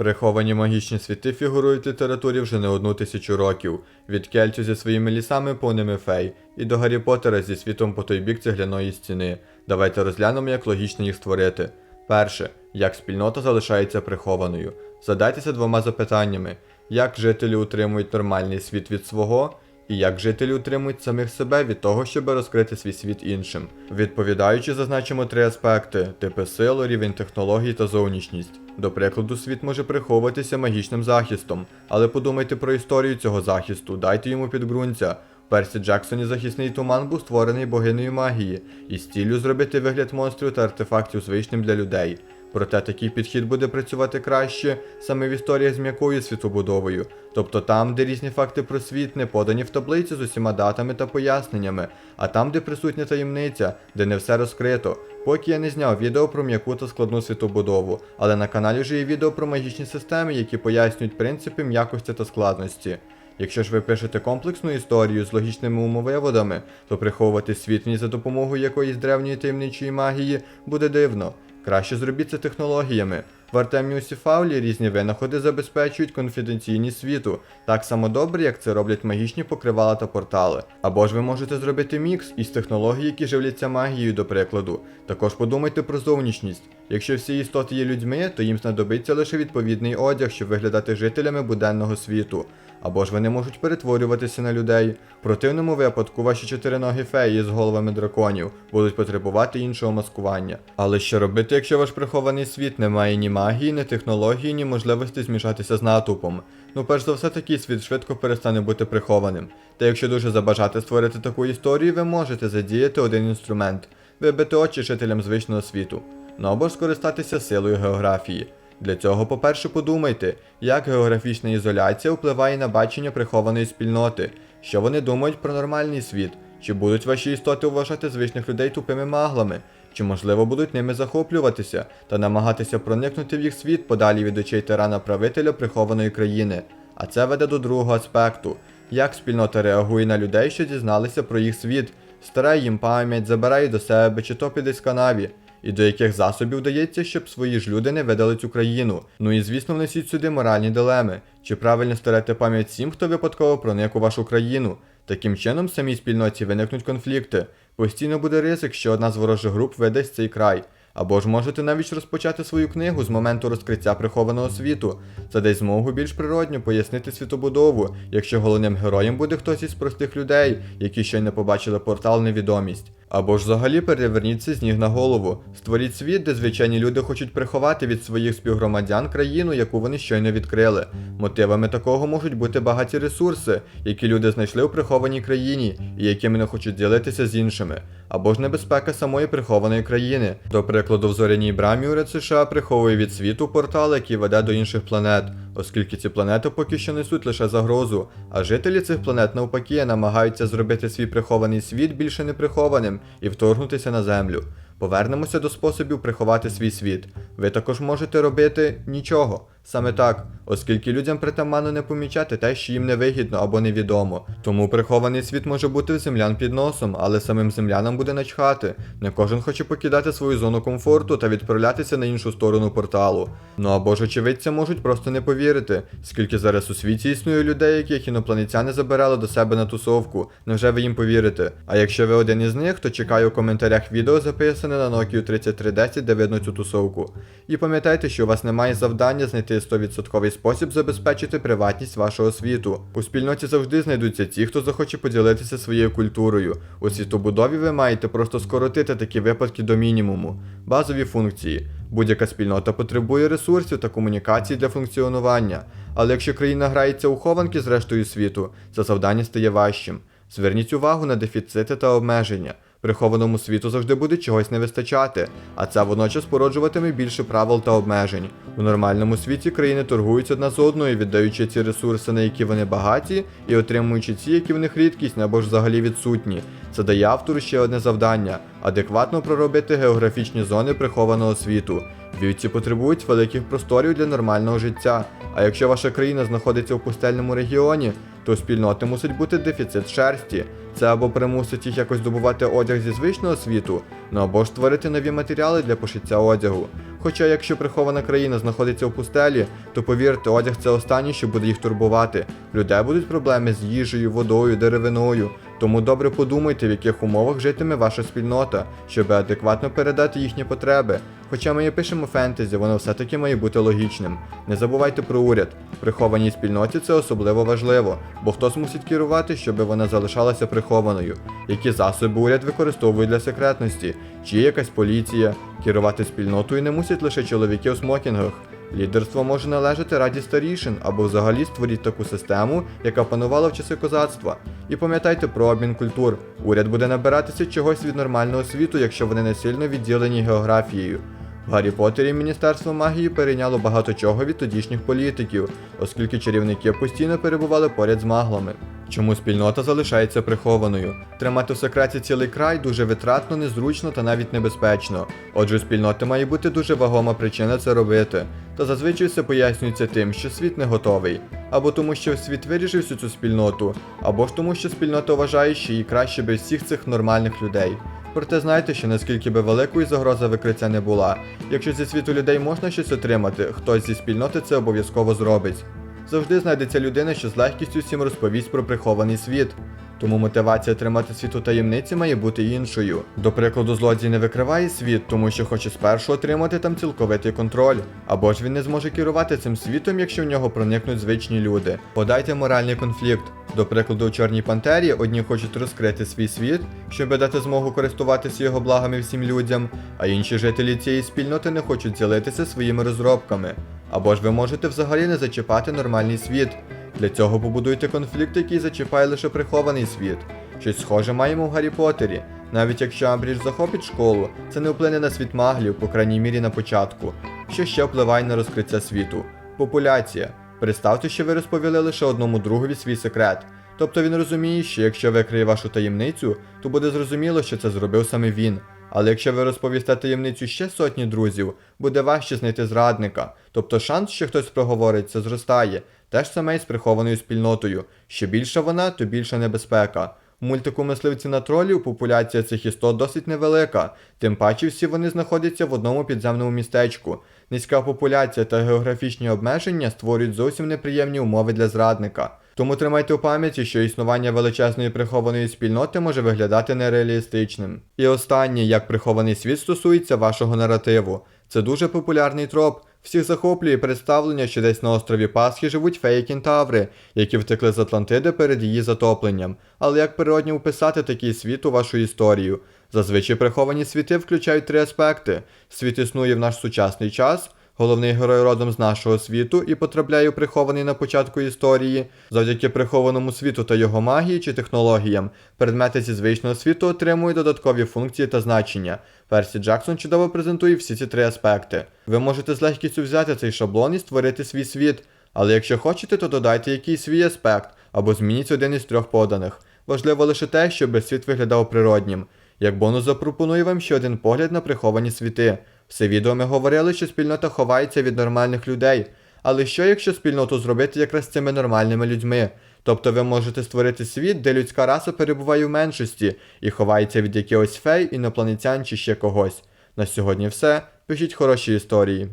Приховані магічні світи фігурують в літературі вже не одну тисячу років, від кельтів зі своїми лісами повними фей, і до Гаррі Поттера зі світом по той бік цегляної стіни. Давайте розглянемо, як логічно їх створити. Перше, як спільнота залишається прихованою. Задайтеся двома запитаннями: як жителі утримують нормальний світ від свого, і як жителі утримують самих себе від того, щоб розкрити свій світ іншим. Відповідаючи, зазначимо три аспекти: типи сил, рівень технологій та зовнішність. До прикладу, світ може приховуватися магічним захистом, але подумайте про історію цього захисту, дайте йому підґрунтя. Персі Джексоні захисний туман був створений богинею магії і з ціллю зробити вигляд монстрів та артефактів звичним для людей. Проте такий підхід буде працювати краще саме в історіях з м'якою світобудовою, тобто там, де різні факти про світ не подані в таблиці з усіма датами та поясненнями, а там, де присутня таємниця, де не все розкрито. Поки я не зняв відео про м'яку та складну світобудову, але на каналі вже є відео про магічні системи, які пояснюють принципи м'якості та складності. Якщо ж ви пишете комплексну історію з логічними умовиводами, то приховувати світ в ній за допомогою якоїсь древньої таємничої магії буде дивно. Краще зробіть це технологіями. В Артеміусі Фаулі різні винаходи забезпечують конфіденційність світу, так само добре, як це роблять магічні покривала та портали. Або ж ви можете зробити мікс із технологій, які живляться магією, до прикладу. Також подумайте про зовнішність. Якщо всі істоти є людьми, то їм знадобиться лише відповідний одяг, щоб виглядати жителями буденного світу. Або ж вони можуть перетворюватися на людей. В противному випадку ваші чотириногі феї з головами драконів будуть потребувати іншого маскування. Але що робити, якщо ваш прихований світ не має ні магії, ні технології, ні можливості змішатися з натовпом? Ну, перш за все, такий світ швидко перестане бути прихованим. Та якщо дуже забажати створити таку історію, ви можете задіяти один інструмент вибити очі жителям звичного світу. Ну або ж скористатися силою географії. Для цього, по-перше, подумайте, як географічна ізоляція впливає на бачення прихованої спільноти, що вони думають про нормальний світ, чи будуть ваші істоти вважати звичних людей тупими маглами, чи можливо будуть ними захоплюватися та намагатися проникнути в їх світ подалі від очей тирана правителя прихованої країни. А це веде до другого аспекту: як спільнота реагує на людей, що дізналися про їх світ, старає їм пам'ять, забирає до себе чи топить десь канаві. І до яких засобів дається, щоб свої ж люди не видали цю країну. Ну і звісно, внесіть сюди моральні дилеми. Чи правильно старати пам'ять всім, хто випадково проник у вашу країну? Таким чином, в самій спільноті виникнуть конфлікти. Постійно буде ризик, що одна з ворожих груп видасть цей край. Або ж можете навіть розпочати свою книгу з моменту розкриття прихованого світу. Це дасть змогу більш природньо пояснити світобудову, якщо головним героєм буде хтось із простих людей, які ще й не побачили портал невідомість. Або ж взагалі переверніться з ніг на голову. Створіть світ, де звичайні люди хочуть приховати від своїх співгромадян країну, яку вони щойно відкрили. Мотивами такого можуть бути багаті ресурси, які люди знайшли у прихованій країні, і якими не хочуть ділитися з іншими. Або ж небезпека самої прихованої країни. До прикладу, в зоряній брамі уряд США приховує від світу портал, який веде до інших планет, оскільки ці планети поки що несуть лише загрозу, а жителі цих планет навпаки намагаються зробити свій прихований світ більше неприхованим і вторгнутися на землю. Повернемося до способів приховати свій світ. Ви також можете робити нічого. Саме так, оскільки людям притаманно не помічати те, що їм невигідно або невідомо. Тому прихований світ може бути в землян під носом, але самим землянам буде начхати. Не кожен хоче покидати свою зону комфорту та відправлятися на іншу сторону порталу. Ну або ж очевидці можуть просто не повірити, скільки зараз у світі існує людей, яких інопланетяни забирали до себе на тусовку. Невже ви їм повірите? А якщо ви один із них, то чекаю у коментарях відео записане на Nokia 3310, де видно цю тусовку. І пам'ятайте, що у вас немає завдання знайти 100% спосіб забезпечити приватність вашого світу. У спільноті завжди знайдуться ті, хто захоче поділитися своєю культурою. У світобудові ви маєте просто скоротити такі випадки до мінімуму. Базові функції. Будь-яка спільнота потребує ресурсів та комунікацій для функціонування. Але якщо країна грається у хованки з рештою світу, це завдання стає важчим. Зверніть увагу на дефіцити та обмеження. Прихованому світу завжди буде чогось не вистачати, а це водночас породжуватиме більше правил та обмежень. У нормальному світі країни торгують одна з одною, віддаючи ці ресурси, на які вони багаті, і отримуючи ці, які в них рідкісні або ж взагалі відсутні. Це дає автору ще одне завдання адекватно проробити географічні зони прихованого світу. Вівці потребують великих просторів для нормального життя. А якщо ваша країна знаходиться в пустельному регіоні, то спільноти мусить бути дефіцит шерсті. Це або примусить їх якось добувати одяг зі звичного світу, ну або ж створити нові матеріали для пошиття одягу. Хоча, якщо прихована країна знаходиться в пустелі, то повірте, одяг це останнє, що буде їх турбувати. Людей будуть проблеми з їжею, водою, деревиною. Тому добре подумайте, в яких умовах житиме ваша спільнота, щоб адекватно передати їхні потреби. Хоча ми і пишемо фентезі, воно все-таки має бути логічним. Не забувайте про уряд. Прихованій спільноті це особливо важливо, бо хтось мусить керувати, щоб вона залишалася прихованою. Які засоби уряд використовує для секретності, чи є якась поліція. Керувати спільнотою не мусять лише чоловіки у смокінгах. Лідерство може належати раді старішин або взагалі створіть таку систему, яка панувала в часи козацтва. І пам'ятайте про обмін культур. Уряд буде набиратися чогось від нормального світу, якщо вони не сильно відділені географією. В Гаррі Поттері Міністерство магії перейняло багато чого від тодішніх політиків, оскільки чарівники постійно перебували поряд з маглами. Чому спільнота залишається прихованою? Тримати в секреті цілий край дуже витратно, незручно та навіть небезпечно. Отже, у спільноти має бути дуже вагома причина це робити. Та зазвичай все пояснюється тим, що світ не готовий, або тому, що світ вирішив всю цю спільноту, або ж тому, що спільнота вважає, що їй краще без всіх цих нормальних людей. Проте знайте, що наскільки би великою загроза викриття не була, якщо зі світу людей можна щось отримати, хтось зі спільноти це обов'язково зробить. Завжди знайдеться людина, що з легкістю всім розповість про прихований світ. Тому мотивація тримати світ у таємниці має бути іншою. До прикладу, злодій не викриває світ, тому що хоче спершу отримати там цілковитий контроль. Або ж він не зможе керувати цим світом, якщо в нього проникнуть звичні люди. Подайте моральний конфлікт. До прикладу, у Чорній Пантері одні хочуть розкрити свій світ, щоб дати змогу користуватися його благами всім людям, а інші жителі цієї спільноти не хочуть ділитися своїми розробками. Або ж ви можете взагалі не зачіпати нормальний світ. Для цього побудуйте конфлікт, який зачіпає лише прихований світ. Щось схоже маємо в Гаррі Поттері. Навіть якщо Амбрідж захопить школу, це не вплине на світ маглів, по крайній мірі на початку. Що ще впливає на розкриття світу? Популяція. Представте, що ви розповіли лише одному другові свій секрет. Тобто він розуміє, що якщо викриє вашу таємницю, то буде зрозуміло, що це зробив саме він. Але якщо ви розповісте таємницю ще сотні друзів, буде важче знайти зрадника. Тобто шанс, що хтось проговориться, зростає. Те ж саме і з прихованою спільнотою. Що більша вона, то більша небезпека. У мультику мисливці на тролів популяція цих істот досить невелика, тим паче всі вони знаходяться в одному підземному містечку. Низька популяція та географічні обмеження створюють зовсім неприємні умови для зрадника. Тому тримайте у пам'яті, що існування величезної прихованої спільноти може виглядати нереалістичним. І останнє, як прихований світ стосується вашого наративу. Це дуже популярний троп. Всіх захоплює представлення, що десь на острові Пасхи живуть феї кентаври, які втекли з Атлантиди перед її затопленням. Але як природньо вписати такий світ у вашу історію? Зазвичай приховані світи включають три аспекти: світ існує в наш сучасний час. Головний герой родом з нашого світу і потрапляє у прихований на початку історії. Завдяки прихованому світу та його магії чи технологіям, предмети зі звичного світу отримують додаткові функції та значення. Персі Джексон чудово презентує всі ці три аспекти. Ви можете з легкістю взяти цей шаблон і створити свій світ. Але якщо хочете, то додайте якийсь свій аспект або змініть один із трьох поданих. Важливо лише те, щоб світ виглядав природнім. Як бонус запропоную вам ще один погляд на приховані світи. Все відео ми говорили, що спільнота ховається від нормальних людей. Але що якщо спільноту зробити якраз цими нормальними людьми? Тобто ви можете створити світ, де людська раса перебуває в меншості і ховається від якихось фей, інопланетян чи ще когось. На сьогодні все. Пишіть хороші історії.